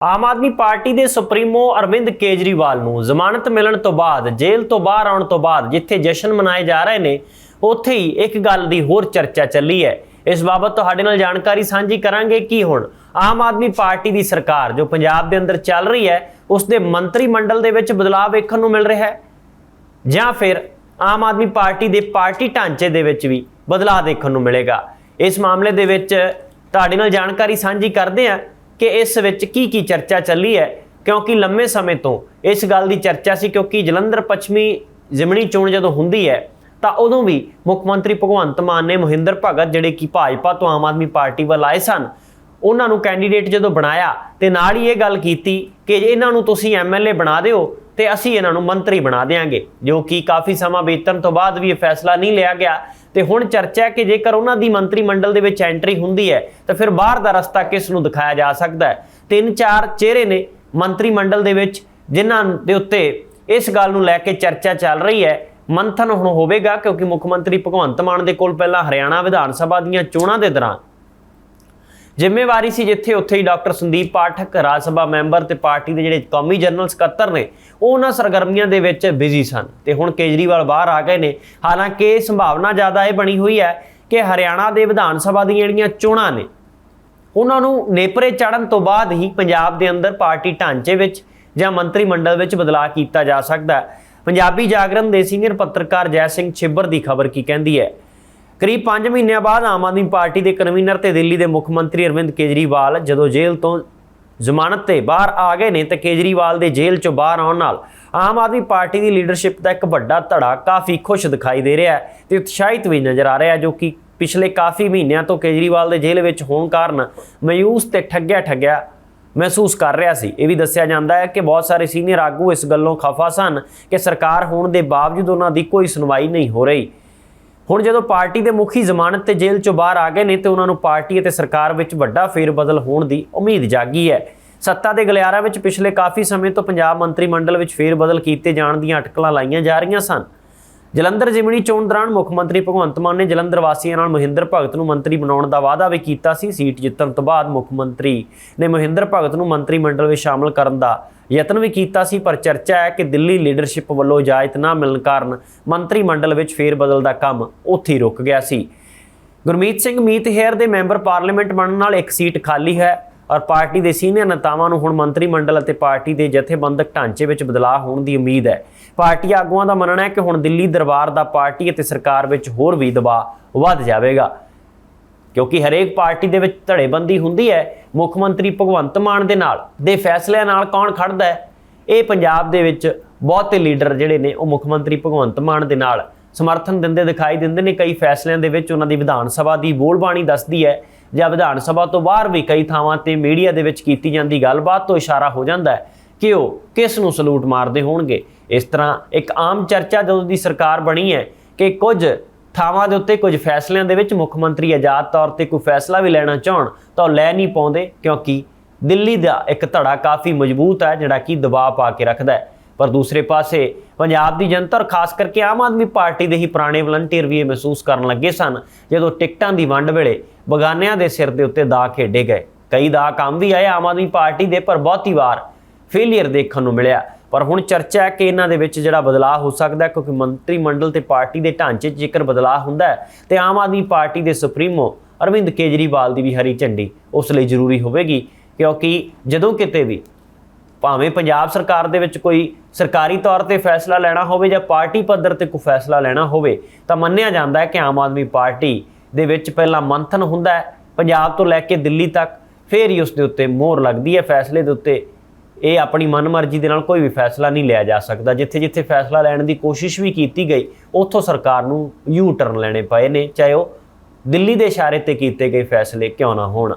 ਆਮ Aadmi party ਦੇ supremo Arvind Kejriwal ਨੂੰ ਜ਼ਮਾਨਤ ਮਿਲਣ ਤੋਂ ਬਾਅਦ, ਜੇਲ੍ਹ ਤੋਂ ਬਾਹਰ ਆਉਣ ਤੋਂ ਬਾਅਦ ਜਿੱਥੇ ਜਸ਼ਨ ਮਨਾਏ ਜਾ ਰਹੇ ਨੇ, ਉੱਥੇ ਹੀ ਇੱਕ ਗੱਲ ਦੀ ਹੋਰ ਚਰਚਾ ਚੱਲੀ ਹੈ। ਇਸ ਬਾਬਤ ਤੁਹਾਡੇ ਨਾਲ ਜਾਣਕਾਰੀ ਸਾਂਝੀ ਕਰਾਂਗੇ ਕਿ ਹੁਣ ਆਮ ਆਦਮੀ ਪਾਰਟੀ ਦੀ ਸਰਕਾਰ ਜੋ ਪੰਜਾਬ ਦੇ ਅੰਦਰ ਚੱਲ ਰਹੀ ਹੈ, ਉਸ ਦੇ ਮੰਤਰੀ ਮੰਡਲ ਦੇ ਵਿੱਚ ਬਦਲਾਅ ਵੇਖਣ ਨੂੰ ਮਿਲ ਰਿਹਾ ਹੈ। ਜਾਂ ਫਿਰ ਆਮ ਆਦਮੀ ਪਾਰਟੀ ਦੇ ਪਾਰਟੀ ਢਾਂਚੇ ਦੇ ਵਿੱਚ ਵੀ ਬਦਲਾਅ ਦੇਖਣ ਨੂੰ ਮਿਲੇਗਾ। ਇਸ ਮਾਮਲੇ ਦੇ ਵਿੱਚ ਤੁਹਾਡੇ ਨਾਲ ਜਾਣਕਾਰੀ ਸਾਂਝੀ ਕਰਦੇ ਹਾਂ। ਕਿ ਇਸ ਵਿੱਚ ਕੀ ਕੀ ਚਰਚਾ ਚੱਲੀ ਹੈ, ਕਿਉਂਕਿ ਲੰਮੇ ਸਮੇਂ ਤੋਂ ਇਸ ਗੱਲ ਦੀ ਚਰਚਾ ਸੀ, ਕਿਉਂਕਿ ਜਲੰਧਰ ਪੱਛਮੀ ਜ਼ਿਮਣੀ ਚੋਣ ਜਦੋਂ ਹੁੰਦੀ ਹੈ, ਤਾਂ ਉਦੋਂ ਵੀ ਮੁੱਖ ਮੰਤਰੀ ਭਗਵੰਤ ਮਾਨ ਨੇ ਮਹਿੰਦਰ ਭਗਤ ਜਿਹੜੇ ਕਿ ਭਾਜਪਾ ਤੋਂ ਆਮ ਆਦਮੀ ਪਾਰਟੀ ਵੱਲ ਆਏ ਸਨ, ਉਹਨਾਂ ਨੂੰ ਕੈਂਡੀਡੇਟ ਜਦੋਂ ਬਣਾਇਆ ਤੇ ਨਾਲ ਹੀ ਇਹ ਗੱਲ ਕੀਤੀ ਕਿ ਇਹਨਾਂ ਨੂੰ ਤੁਸੀਂ ਐਮਐਲਏ ਬਣਾ ਦਿਓ ਤੇ ਅਸੀਂ ਇਹਨਾਂ ਨੂੰ ਮੰਤਰੀ ਬਣਾ ਦੇਾਂਗੇ ਜੋ ਕਿ ਕਾਫੀ ਸਮਾਂ ਬੀਤਣ ਤੋਂ ਬਾਅਦ ਵੀ ਇਹ ਫੈਸਲਾ ਨਹੀਂ ਲਿਆ ਗਿਆ। ਤੇ ਹੁਣ ਚਰਚਾ ਹੈ ਕਿ ਜੇਕਰ ਉਹਨਾਂ ਦੀ ਮੰਤਰੀ ਮੰਡਲ ਦੇ ਵਿੱਚ ਐਂਟਰੀ ਹੁੰਦੀ ਹੈ, ਤਾਂ ਫਿਰ ਬਾਹਰ ਦਾ ਰਸਤਾ ਕਿਸ ਨੂੰ ਦਿਖਾਇਆ ਜਾ ਸਕਦਾ ਹੈ? ਤਿੰਨ ਚਾਰ ਚਿਹਰੇ ਨੇ ਮੰਤਰੀ ਮੰਡਲ ਦੇ ਵਿੱਚ, ਜਿਨ੍ਹਾਂ ਦੇ ਉੱਤੇ ਇਸ ਗੱਲ ਨੂੰ ਲੈ ਕੇ ਚਰਚਾ ਚੱਲ ਰਹੀ ਹੈ। ਮੰਥਨ ਹੁਣ ਹੋਵੇਗਾ, ਕਿਉਂਕਿ ਮੁੱਖ ਮੰਤਰੀ ਭਗਵੰਤ ਮਾਨ ਦੇ ਕੋਲ ਪਹਿਲਾਂ ਹਰਿਆਣਾ ਵਿਧਾਨ ਸਭਾ ਦੀਆਂ ਚੋਣਾਂ ਦੇ ਦੌਰਾਨ ਜ਼ਿੰਮੇਵਾਰੀ ਸੀ ਜਿੱਥੇ ਉੱਥੇ ਹੀ ਡਾਕਟਰ ਸੰਦੀਪ ਪਾਠਕ, ਰਾਜ ਸਭਾ ਮੈਂਬਰ ਤੇ ਪਾਰਟੀ ਦੇ ਜਿਹੜੇ ਕੌਮੀ ਜਨਰਲ ਸਕੱਤਰ ਨੇ ਉਹ ਉਹਨਾਂ ਸਰਗਰਮੀਆਂ ਦੇ ਵਿੱਚ ਬਿਜ਼ੀ ਸਨ। ਤੇ ਹੁਣ ਕੇਜਰੀਵਾਲ ਬਾਹਰ ਆ ਗਏ ਨੇ। ਹਾਲਾਂਕਿ ਸੰਭਾਵਨਾ ਜ਼ਿਆਦਾ ਇਹ ਬਣੀ ਹੋਈ ਹੈ ਕਿ ਹਰਿਆਣਾ ਦੇ ਵਿਧਾਨ ਸਭਾ ਦੀਆਂ ਜਿਹੜੀਆਂ ਚੋਣਾਂ ਨੇ, ਉਹਨਾਂ ਨੂੰ ਨੇਪਰੇ ਚੜਨ ਤੋਂ ਬਾਅਦ ਹੀ ਪੰਜਾਬ ਦੇ ਅੰਦਰ ਪਾਰਟੀ ਢਾਂਚੇ ਵਿੱਚ ਜਾਂ ਮੰਤਰੀ ਮੰਡਲ ਵਿੱਚ ਬਦਲਾਅ ਕੀਤਾ ਜਾ ਸਕਦਾ ਹੈ। ਪੰਜਾਬੀ ਜਾਗਰਣ ਦੇ ਸੀਨੀਅਰ ਪੱਤਰਕਾਰ ਜੈ ਸਿੰਘ ਛਿੱਬਰ ਦੀ ਖਬਰ ਕੀ ਕਹਿੰਦੀ ਹੈ? ਕਰੀਬ 5 ਮਹੀਨਿਆਂ ਬਾਅਦ ਆਮ ਆਦਮੀ ਪਾਰਟੀ ਦੇ ਕਨਵੀਨਰ ਤੇ ਦਿੱਲੀ ਦੇ ਮੁੱਖ ਮੰਤਰੀ ਅਰਵਿੰਦ ਕੇਜਰੀਵਾਲ ਜਦੋਂ ਜੇਲ੍ਹ ਤੋਂ ਜ਼ਮਾਨਤ ਤੇ ਬਾਹਰ ਆ ਗਏ ਨੇ ਤੇ ਕੇਜਰੀਵਾਲ ਦੇ ਜੇਲ੍ਹ ਚੋਂ ਬਾਹਰ ਆਉਣ ਨਾਲ ਆਮ ਆਦਮੀ ਪਾਰਟੀ ਦੀ ਲੀਡਰਸ਼ਿਪ ਦਾ ਇੱਕ ਵੱਡਾ ਧੜਾ ਕਾਫੀ ਖੁਸ਼ ਦਿਖਾਈ ਦੇ ਰਿਹਾ ਹੈ ਤੇ ਉਤਸ਼ਾਹਿਤ ਵੀ ਨਜ਼ਰ ਆ ਰਿਹਾ ਜੋ ਕਿ ਪਿਛਲੇ ਕਾਫੀ ਮਹੀਨਿਆਂ ਤੋਂ ਕੇਜਰੀਵਾਲ ਦੇ ਜੇਲ੍ਹ ਵਿੱਚ ਹੋਣ ਕਾਰਨ ਮਾਯੂਸ ਤੇ ਠੱਗਿਆ ਠੱਗਿਆ ਮਹਿਸੂਸ ਕਰ ਰਿਹਾ ਸੀ। ਇਹ ਵੀ ਦੱਸਿਆ ਜਾਂਦਾ ਹੈ ਕਿ ਬਹੁਤ ਸਾਰੇ ਸੀਨੀਅਰ ਆਗੂ ਇਸ ਗੱਲੋਂ ਖਫਾ ਸਨ ਕਿ ਸਰਕਾਰ ਹੋਣ ਦੇ ਬਾਵਜੂਦ ਉਹਨਾਂ ਦੀ ਕੋਈ ਸੁਣਵਾਈ ਨਹੀਂ ਹੋ ਰਹੀ। ਹੁਣ ਜਦੋਂ ਪਾਰਟੀ ਦੇ ਮੁਖੀ ਜ਼ਮਾਨਤ ਤੇ ਜੇਲ੍ਹ ਚੋਂ ਬਾਹਰ ਆ ਗਏ ਨੇ ਤੇ ਉਹਨਾਂ ਨੂੰ ਪਾਰਟੀ ਅਤੇ ਸਰਕਾਰ ਵਿੱਚ ਵੱਡਾ ਫੇਰਬਦਲ ਹੋਣ ਦੀ ਉਮੀਦ ਜਾਗੀ ਹੈ। ਸੱਤਾ ਦੇ ਗਲਿਆਰਾ ਵਿੱਚ ਪਿਛਲੇ ਕਾਫੀ ਸਮੇਂ ਤੋਂ ਪੰਜਾਬ ਮੰਤਰੀ ਮੰਡਲ ਵਿੱਚ ਫੇਰਬਦਲ ਕੀਤੇ ਜਾਣ ਦੀਆਂ ਅਟਕਲਾਂ ਲਾਈਆਂ ਜਾ ਰਹੀਆਂ ਸਨ। ਜਲੰਧਰ ਜ਼ਿਮਨੀ ਚੋਣ ਦੌਰਾਨ ਮੁੱਖ ਮੰਤਰੀ ਭਗਵੰਤ ਮਾਨ ਨੇ ਜਲੰਧਰ ਵਾਸੀਆਂ ਨਾਲ ਮਹਿੰਦਰ ਭਗਤ ਨੂੰ ਮੰਤਰੀ ਬਣਾਉਣ ਦਾ ਵਾਅਦਾ ਵੀ ਕੀਤਾ ਸੀ। ਸੀਟ ਜਿੱਤਣ ਤੋਂ ਬਾਅਦ ਮੁੱਖ ਮੰਤਰੀ ਨੇ ਮਹਿੰਦਰ ਭਗਤ ਨੂੰ ਮੰਤਰੀ ਮੰਡਲ ਵਿੱਚ ਸ਼ਾਮਲ ਕਰਨ ਦਾ ਯਤਨ ਵੀ ਕੀਤਾ ਸੀ, ਪਰ ਚਰਚਾ ਹੈ ਕਿ ਦਿੱਲੀ ਲੀਡਰਸ਼ਿਪ ਵੱਲੋਂ ਇਜਾਜ਼ਤ ਨਾ ਮਿਲਣ ਕਾਰਨ ਮੰਤਰੀ ਮੰਡਲ ਵਿੱਚ ਫੇਰ ਬਦਲ ਦਾ ਕੰਮ ਉੱਥੇ ਹੀ ਰੁਕ ਗਿਆ ਸੀ। ਗੁਰਮੀਤ ਸਿੰਘ ਮੀਤ ਹੇਅਰ ਦੇ ਮੈਂਬਰ ਪਾਰਲੀਮੈਂਟ ਬਣਨ ਨਾਲ ਇੱਕ ਸੀਟ ਖਾਲੀ ਹੈ ਔਰ ਪਾਰਟੀ ਦੇ ਸੀਨੀਅਰ ਨੇਤਾਵਾਂ ਨੂੰ ਹੁਣ ਮੰਤਰੀ ਮੰਡਲ ਅਤੇ ਪਾਰਟੀ ਦੇ ਜਥੇਬੰਦਕ ਢਾਂਚੇ ਵਿੱਚ ਬਦਲਾਅ ਹੋਣ ਦੀ ਉਮੀਦ ਹੈ। ਪਾਰਟੀ ਆਗੂਆਂ ਦਾ ਮੰਨਣਾ ਹੈ ਕਿ ਹੁਣ ਦਿੱਲੀ ਦਰਬਾਰ ਦਾ ਪਾਰਟੀ ਅਤੇ ਸਰਕਾਰ ਵਿੱਚ ਹੋਰ ਵੀ ਦਬਾਅ ਵੱਧ ਜਾਵੇਗਾ। ਕਿਉਂਕਿ ਹਰੇਕ ਪਾਰਟੀ ਦੇ ਵਿੱਚ ਧੜੇਬੰਦੀ ਹੁੰਦੀ ਹੈ ਮੁੱਖ ਮੰਤਰੀ ਭਗਵੰਤ ਮਾਨ ਦੇ ਨਾਲ, ਦੇ ਫੈਸਲਿਆਂ ਨਾਲ ਕੌਣ ਖੜਦਾ ਹੈ? ਇਹ ਪੰਜਾਬ ਦੇ ਵਿੱਚ ਬਹੁਤੇ ਲੀਡਰ ਜਿਹੜੇ ਨੇ, ਉਹ ਮੁੱਖ ਮੰਤਰੀ ਭਗਵੰਤ ਮਾਨ ਦੇ ਨਾਲ ਸਮਰਥਨ ਦਿੰਦੇ ਦਿਖਾਈ ਦਿੰਦੇ ਨੇ। ਕਈ ਫੈਸਲਿਆਂ ਦੇ ਵਿੱਚ ਉਹਨਾਂ ਦੀ ਵਿਧਾਨ ਸਭਾ ਦੀ ਬੋਲਬਾਣੀ ਦੱਸਦੀ ਹੈ ਜਾਂ ਵਿਧਾਨ ਸਭਾ ਤੋਂ ਬਾਹਰ ਵੀ ਕਈ ਥਾਵਾਂ ਤੇ ਮੀਡੀਆ ਦੇ ਵਿੱਚ ਕੀਤੀ ਜਾਂਦੀ ਗੱਲਬਾਤ ਤੋਂ ਇਸ਼ਾਰਾ ਹੋ ਜਾਂਦਾ ਹੈ ਕਿ ਉਹ ਕਿਸ ਨੂੰ ਸਲੂਟ ਮਾਰਦੇ ਹੋਣਗੇ। ਇਸ ਤਰ੍ਹਾਂ ਇੱਕ ਆਮ ਚਰਚਾ ਜਦੋਂ ਦੀ ਸਰਕਾਰ ਬਣੀ ਹੈ ਕਿ ਕੁਝ ਥਾਵਾਂ ਦੇ ਉੱਤੇ ਕੁਝ ਫੈਸਲਿਆਂ ਦੇ ਵਿੱਚ ਮੁੱਖ ਮੰਤਰੀ ਆਜ਼ਾਦ ਤੌਰ ਤੇ ਕੋਈ ਫੈਸਲਾ ਵੀ ਲੈਣਾ ਚਾਹਣ ਤਾਂ ਉਹ ਲੈ ਨਹੀਂ ਪਾਉਂਦੇ, ਕਿਉਂਕਿ ਦਿੱਲੀ ਦਾ ਇੱਕ ਧੜਾ ਕਾਫੀ ਮਜ਼ਬੂਤ ਹੈ, ਜਿਹੜਾ ਕਿ ਦਬਾਅ ਪਾ ਕੇ ਰੱਖਦਾ ਹੈ। ਪਰ ਦੂਸਰੇ ਪਾਸੇ ਪੰਜਾਬ ਦੀ ਜਨਤਾ ਔਰ ਖਾਸ ਕਰਕੇ ਆਮ ਆਦਮੀ ਪਾਰਟੀ ਦੇ ਹੀ ਪੁਰਾਣੇ ਵਲੰਟੀਅਰ ਵੀ ਇਹ ਮਹਿਸੂਸ ਕਰਨ ਲੱਗੇ ਸਨ, ਜਦੋਂ ਟਿਕਟਾਂ ਦੀ ਵੰਡ ਵੇਲੇ ਬਗਾਨਿਆਂ ਦੇ ਸਿਰ ਦੇ ਉੱਤੇ ਦਾ ਖੇਡੇ ਗਏ। ਕਈ ਦਾ ਕੰਮ ਵੀ ਆਏ ਆਮ ਆਦਮੀ ਪਾਰਟੀ ਦੇ, ਪਰ ਬਹੁਤੀ ਵਾਰ ਫੇਲਿਅਰ ਦੇਖਣ ਨੂੰ ਮਿਲਿਆ। ਪਰ ਹੁਣ ਚਰਚਾ ਹੈ ਕਿ ਇਹਨਾਂ ਦੇ ਵਿੱਚ ਜਿਹੜਾ ਬਦਲਾਅ ਹੋ ਸਕਦਾ ਹੈ, ਕਿਉਂਕਿ ਮੰਤਰੀ ਮੰਡਲ ਤੇ ਪਾਰਟੀ ਦੇ ਢਾਂਚੇ 'ਚ ਜੇਕਰ ਬਦਲਾਅ ਹੁੰਦਾ ਹੈ, ਤੇ ਆਮ ਆਦਮੀ ਪਾਰਟੀ ਦੇ ਸੁਪਰੀਮੋ ਅਰਵਿੰਦ ਕੇਜਰੀਵਾਲ ਦੀ ਵੀ ਹਰੀ ਝੰਡੀ ਉਸ ਲਈ ਜ਼ਰੂਰੀ ਹੋਵੇਗੀ, ਕਿਉਂਕਿ ਜਦੋਂ ਕਿਤੇ ਵੀ ਭਾਵੇਂ ਪੰਜਾਬ ਸਰਕਾਰ ਦੇ ਵਿੱਚ ਕੋਈ ਸਰਕਾਰੀ ਤੌਰ ਤੇ ਫੈਸਲਾ ਲੈਣਾ ਹੋਵੇ ਜਾਂ ਪਾਰਟੀ ਪੱਧਰ ਤੇ ਕੋਈ ਫੈਸਲਾ ਲੈਣਾ ਹੋਵੇ, ਤਾਂ ਮੰਨਿਆ ਜਾਂਦਾ ਹੈ ਕਿ ਆਮ ਆਦਮੀ ਪਾਰਟੀ ਦੇ ਵਿੱਚ ਪਹਿਲਾਂ ਮੰਥਨ ਹੁੰਦਾ ਹੈ, ਪੰਜਾਬ ਤੋਂ ਲੈ ਕੇ ਦਿੱਲੀ ਤੱਕ ਫਿਰ ਹੀ ਉਸ ਦੇ ਉੱਤੇ ਮੋਹਰ ਲੱਗਦੀ ਹੈ, ਫੈਸਲੇ ਦੇ ਉੱਤੇ ਇਹ ਆਪਣੀ ਮਨਮਰਜ਼ੀ ਦੇ ਨਾਲ ਕੋਈ ਵੀ ਫੈਸਲਾ ਨਹੀਂ ਲਿਆ ਜਾ ਸਕਦਾ। ਜਿੱਥੇ ਜਿੱਥੇ ਫੈਸਲਾ ਲੈਣ ਦੀ ਕੋਸ਼ਿਸ਼ ਵੀ ਕੀਤੀ ਗਈ, ਉੱਥੋਂ ਸਰਕਾਰ ਨੂੰ ਯੂ ਟਰਨ ਲੈਣੇ ਪਏ ਨੇ, ਚਾਹੇ ਉਹ ਦਿੱਲੀ ਦੇ ਇਸ਼ਾਰੇ ਤੇ ਕੀਤੇ ਗਏ ਫੈਸਲੇ ਕਿਉਂ ਨਾ ਹੋਣ।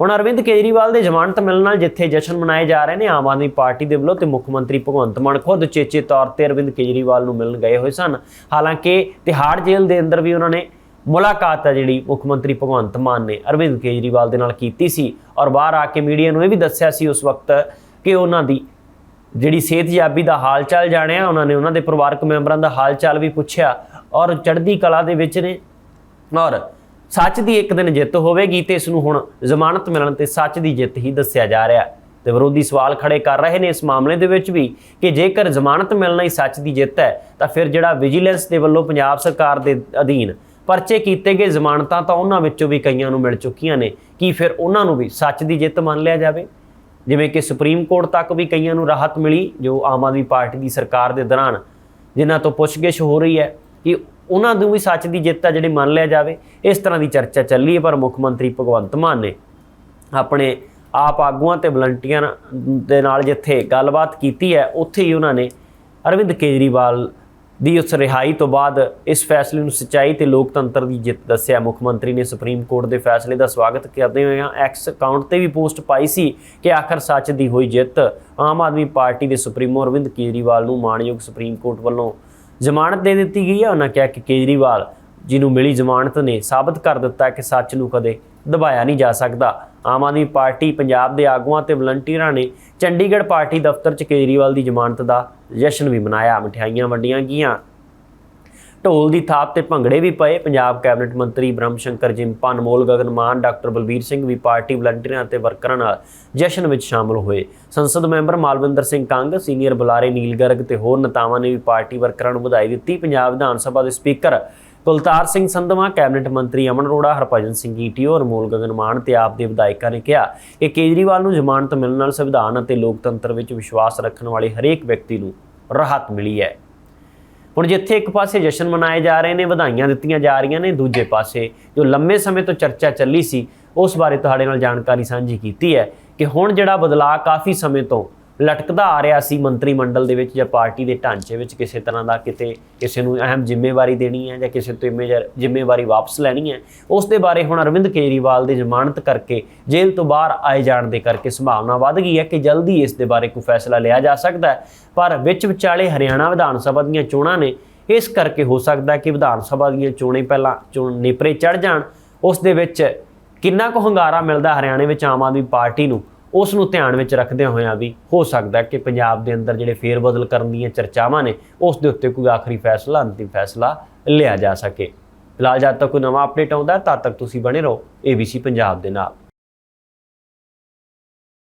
ਹੁਣ ਅਰਵਿੰਦ ਕੇਜਰੀਵਾਲ ਦੇ ਜ਼ਮਾਨਤ ਮਿਲਣ ਨਾਲ ਜਿੱਥੇ ਜਸ਼ਨ ਮਨਾਏ ਜਾ ਰਹੇ ਨੇ, ਆਮ ਆਦਮੀ ਪਾਰਟੀ ਦੇ ਵੱਲੋਂ ਤੇ ਮੁੱਖ ਮੰਤਰੀ ਭਗਵੰਤ ਮਾਨ ਖੁਦ ਚੇਚੇ ਤੌਰ ਤੇ ਅਰਵਿੰਦ ਕੇਜਰੀਵਾਲ ਨੂੰ ਮਿਲਣ ਗਏ ਹੋਏ ਸਨ। ਹਾਲਾਂਕਿ ਤਿਹਾੜ ਜੇਲ੍ਹ ਦੇ ਅੰਦਰ ਵੀ ਉਹਨਾਂ ਨੇ ਮੁਲਾਕਾਤ ਆ ਜਿਹੜੀ ਮੁੱਖ ਮੰਤਰੀ ਭਗਵੰਤ ਮਾਨ ਨੇ ਅਰਵਿੰਦ ਕੇਜਰੀਵਾਲ ਦੇ ਨਾਲ ਕੀਤੀ ਸੀ। ਔਰ ਬਾਹਰ ਆ ਕੇ ਮੀਡੀਆ ਨੂੰ ਇਹ ਵੀ ਦੱਸਿਆ ਸੀ ਉਸ ਵਕਤ ਕਿ ਉਹਨਾਂ ਦੀ ਜਿਹੜੀ ਸਿਹਤਯਾਬੀ ਦਾ ਹਾਲ ਚਾਲ ਜਾਣਿਆ, ਉਹਨਾਂ ਨੇ ਉਹਨਾਂ ਦੇ ਪਰਿਵਾਰਕ ਮੈਂਬਰਾਂ ਦਾ ਹਾਲ ਚਾਲ ਵੀ ਪੁੱਛਿਆ ਔਰ ਚੜ੍ਹਦੀ ਕਲਾ ਦੇ ਵਿੱਚ ਨੇ। ਔਰ ਸੱਚ ਦੀ ਇੱਕ ਦਿਨ ਜਿੱਤ ਹੋਵੇਗੀ ਤੇ ਇਸ ਨੂੰ ਹੁਣ ਜ਼ਮਾਨਤ ਮਿਲਣ ਤੇ ਸੱਚ ਦੀ ਜਿੱਤ ਹੀ ਦੱਸਿਆ ਜਾ ਰਿਹਾ। ਹੈ ਤੇ ਵਿਰੋਧੀ ਸਵਾਲ ਖੜੇ ਕਰ ਰਹੇ ਨੇ ਇਸ ਮਾਮਲੇ ਦੇ ਵਿੱਚ ਵੀ ਕਿ ਜੇਕਰ ਜ਼ਮਾਨਤ ਮਿਲਣਾ ਹੀ ਸੱਚ ਦੀ ਜਿੱਤ ਹੈ, ਤਾਂ ਫਿਰ ਜਿਹੜਾ ਵਿਜੀਲੈਂਸ ਦੇ ਵੱਲੋਂ ਪੰਜਾਬ ਸਰਕਾਰ ਦੇ ਅਧੀਨ ਪਰਚੇ ਕੀਤੇ ਗਏ ਜ਼ਮਾਨਤਾਂ ਤਾਂ ਉਹਨਾਂ ਵਿੱਚੋਂ ਵੀ ਕਈਆਂ ਨੂੰ ਮਿਲ ਚੁੱਕੀਆਂ ਨੇ। ਕੀ ਫਿਰ ਉਹਨਾਂ ਨੂੰ ਵੀ ਸੱਚ ਦੀ ਜਿੱਤ ਮੰਨ ਲਿਆ ਜਾਵੇ? ਜਿਵੇਂ ਕਿ ਸੁਪਰੀਮ ਕੋਰਟ ਤੱਕ ਵੀ ਕਈਆਂ ਨੂੰ ਰਾਹਤ ਮਿਲੀ, ਜੋ ਆਮ ਆਦਮੀ ਪਾਰਟੀ ਦੀ ਸਰਕਾਰ ਦੇ ਦੌਰਾਨ, ਜਿਨ੍ਹਾਂ ਤੋਂ ਪੁੱਛਗਿੱਛ ਹੋ ਰਹੀ ਹੈ ਕਿ ਉਹਨਾਂ ਨੂੰ ਵੀ ਸੱਚ ਦੀ ਜਿੱਤ ਆ ਜਿਹੜੀ ਮੰਨ ਲਿਆ ਜਾਵੇ। ਇਸ ਤਰ੍ਹਾਂ ਦੀ ਚਰਚਾ ਚੱਲੀ ਹੈ, ਪਰ ਮੁੱਖ ਮੰਤਰੀ ਭਗਵੰਤ ਮਾਨ ਨੇ ਆਪਣੇ ਆਪ ਆਗੂਆਂ ਤੇ ਵਲੰਟੀਅਰਾਂ ਦੇ ਨਾਲ ਜਿੱਥੇ ਗੱਲਬਾਤ ਕੀਤੀ ਹੈ, ਉੱਥੇ ਹੀ ਉਹਨਾਂ ਨੇ ਅਰਵਿੰਦ ਕੇਜਰੀਵਾਲ ਦੀ ਉਸ ਰਿਹਾਈ ਤੋਂ ਬਾਅਦ ਇਸ ਫੈਸਲੇ ਨੂੰ ਸੱਚਾਈ ਤੇ ਲੋਕਤੰਤਰ ਦੀ ਜਿੱਤ ਦੱਸਿਆ। ਮੁੱਖ ਮੰਤਰੀ ਨੇ ਸੁਪਰੀਮ ਕੋਰਟ ਦੇ ਫੈਸਲੇ ਦਾ ਸਵਾਗਤ ਕਰਦੇ ਹੋਏ ਐਕਸ ਅਕਾਊਂਟ ਤੇ ਵੀ ਪੋਸਟ ਪਾਈ ਸੀ ਕਿ ਆਖਰ ਸੱਚ ਦੀ ਹੋਈ ਜਿੱਤ ਆਮ ਆਦਮੀ ਪਾਰਟੀ ਦੇ ਸੁਪਰੀਮੋ ਅਰਵਿੰਦ ਕੇਜਰੀਵਾਲ ਨੂੰ ਮਾਣਯੋਗ ਸੁਪਰੀਮ ਕੋਰਟ ਵੱਲੋਂ ਜ਼ਮਾਨਤ ਦੇ ਦਿੱਤੀ ਗਈ ਹੈ। ਉਹਨਾਂ ਕਿਹਾ ਕਿ ਕੇਜਰੀਵਾਲ ਜਿਹਨੂੰ ਮਿਲੀ ਜ਼ਮਾਨਤ ਨੇ ਸਾਬਤ ਕਰ ਦਿੱਤਾ ਕਿ ਸੱਚ ਨੂੰ ਕਦੇ ਦਬਾਇਆ ਨਹੀਂ ਜਾ ਸਕਦਾ। ਆਮ ਆਦਮੀ ਪਾਰਟੀ ਪੰਜਾਬ ਦੇ ਆਗੂਆਂ ਤੇ ਵਲੰਟੀਅਰਾਂ ਨੇ ਚੰਡੀਗੜ੍ਹ ਪਾਰਟੀ ਦਫ਼ਤਰ 'ਚ ਕੇਜਰੀਵਾਲ ਦੀ ਜ਼ਮਾਨਤ ਦਾ ਜਸ਼ਨ ਵੀ ਮਨਾਇਆ, ਮਠਿਆਈਆਂ ਵੰਡੀਆਂ ਗਈਆਂ। ਢੋਲ ਦੀ ਥਾਪ ਤੇ ਭੰਗੜੇ ਵੀ ਪਏ। ਪੰਜਾਬ ਕੈਬਨਿਟ ਮੰਤਰੀ ਬ੍ਰਹਮ ਸ਼ੰਕਰ ਜਿੰਪਾ ਅਨਮੋਲ ਗਗਨ ਮਾਨ, ਡਾਕਟਰ ਬਲਬੀਰ ਸਿੰਘ ਵੀ ਪਾਰਟੀ ਵਲੰਟੀਅਰਾਂ ਅਤੇ ਵਰਕਰਾਂ ਨਾਲ ਜਸ਼ਨ ਵਿੱਚ ਸ਼ਾਮਲ ਹੋਏ। ਸੰਸਦ ਮੈਂਬਰ ਮਾਲਵਿੰਦਰ ਸਿੰਘ ਕੰਗ, ਸੀਨੀਅਰ ਬੁਲਾਰੇ ਨੀਲ ਗਰਗ ਤੇ ਹੋਰ ਨੇਤਾਵਾਂ ਨੇ ਵੀ ਪਾਰਟੀ ਵਰਕਰਾਂ ਨੂੰ ਵਧਾਈ ਦਿੱਤੀ। ਪੰਜਾਬ ਵਿਧਾਨ ਸਭਾ ਦੇ ਸਪੀਕਰ ਕੁਲਤਾਰ ਸਿੰਘ ਸੰਧਵਾ, ਕੈਬਨਿਟ ਮੰਤਰੀ ਅਮਨ ਅਰੋੜਾ, ਹਰਭਜਨ ਸਿੰਘ ਈਟੀਓ, ਅਨਮੋਲ ਗਗਨ ਮਾਨ ਤੇ ਆਪ ਦੇ ਵਿਧਾਇਕਾਂ ਨੇ ਕਿਹਾ ਕਿ ਕੇਜਰੀਵਾਲ ਨੂੰ ਜ਼ਮਾਨਤ ਮਿਲਣ ਨਾਲ ਸੰਵਿਧਾਨ ਅਤੇ ਲੋਕਤੰਤਰ ਵਿੱਚ ਵਿਸ਼ਵਾਸ ਰੱਖਣ ਵਾਲੇ ਹਰੇਕ ਵਿਅਕਤੀ ਨੂੰ ਰਾਹਤ ਮਿਲੀ ਹੈ। ਹੁਣ ਜਿੱਥੇ ਇੱਕ ਪਾਸੇ ਜਸ਼ਨ ਮਨਾਏ ਜਾ ਰਹੇ ਨੇ, ਵਧਾਈਆਂ ਦਿੱਤੀਆਂ ਜਾ ਰਹੀਆਂ ਨੇ, ਦੂਜੇ ਪਾਸੇ ਜੋ ਲੰਮੇ ਸਮੇਂ ਤੋਂ ਚਰਚਾ ਚੱਲੀ ਸੀ, ਉਸ ਬਾਰੇ ਤੁਹਾਡੇ ਨਾਲ ਜਾਣਕਾਰੀ ਸਾਂਝੀ ਕੀਤੀ ਹੈ ਕਿ ਹੁਣ ਜਿਹੜਾ ਬਦਲਾਅ ਕਾਫੀ ਸਮੇਂ ਤੋਂ ਲਟਕਦਾ ਆ ਰਿਹਾ ਸੀ ਮੰਤਰੀ ਮੰਡਲ ਦੇ ਵਿੱਚ ਜਾਂ ਪਾਰਟੀ ਦੇ ਢਾਂਚੇ ਵਿੱਚ ਕਿਸੇ ਤਰ੍ਹਾਂ ਦਾ ਕਿਤੇ ਕਿਸੇ ਨੂੰ ਅਹਿਮ ਜ਼ਿੰਮੇਵਾਰੀ ਦੇਣੀ ਹੈ ਜਾਂ ਕਿਸੇ ਤੋਂ ਜ਼ਿੰਮੇਵਾਰ- ਜ਼ਿੰਮੇਵਾਰੀ ਵਾਪਸ ਲੈਣੀ ਹੈ, ਉਸ ਦੇ ਬਾਰੇ ਹੁਣ ਅਰਵਿੰਦ ਕੇਜਰੀਵਾਲ ਦੀ ਜ਼ਮਾਨਤ ਕਰਕੇ ਜੇਲ੍ਹ ਤੋਂ ਬਾਹਰ ਆਏ ਜਾਣ ਦੇ ਕਰਕੇ ਸੰਭਾਵਨਾ ਵੱਧ ਗਈ ਹੈ ਕਿ ਜਲਦੀ ਇਸ ਦੇ ਬਾਰੇ ਕੋਈ ਫੈਸਲਾ ਲਿਆ ਜਾ ਸਕਦਾ ਹੈ। ਪਰ ਵਿੱਚ ਵਿਚਾਲੇ ਹਰਿਆਣਾ ਵਿਧਾਨ ਸਭਾ ਦੀਆਂ ਚੋਣਾਂ ਨੇ ਇਸ ਕਰਕੇ ਹੋ ਸਕਦਾ ਕਿ ਵਿਧਾਨ ਸਭਾ ਦੀਆਂ ਚੋਣਾਂ ਪਹਿਲਾਂ ਚੋਣ ਨੇਪਰੇ ਚੜ ਜਾਣ। ਉਸ ਦੇ ਵਿੱਚ ਕਿੰਨਾ ਕੁ ਹੰਗਾਰਾ ਮਿਲਦਾ ਹਰਿਆਣੇ ਵਿੱਚ ਆਮ ਆਦਮੀ ਪਾਰਟੀ ਨੂੰ? ਉਸ ਨੂੰ ਧਿਆਨ ਵਿੱਚ ਰੱਖਦਿਆਂ ਹੋਇਆਂ ਵੀ ਹੋ ਸਕਦਾ ਕਿ ਪੰਜਾਬ ਦੇ ਅੰਦਰ ਜਿਹੜੇ ਫੇਰ ਬਦਲ ਕਰਨ ਦੀਆਂ ਚਰਚਾਵਾਂ ਨੇ, ਉਸ ਦੇ ਉੱਤੇ ਕੋਈ ਆਖਰੀ ਫੈਸਲਾ, ਅੰਤਿਮ ਫੈਸਲਾ ਲਿਆ ਜਾ ਸਕੇ। ਫਿਲਹਾਲ ਜਦ ਤੱਕ ਕੋਈ ਨਵਾਂ ਅਪਡੇਟ ਆਉਂਦਾ, ਤਦ ਤੱਕ ਤੁਸੀਂ ਬਣੇ ਰਹੋ ABC ਪੰਜਾਬ ਦੇ ਨਾਲ।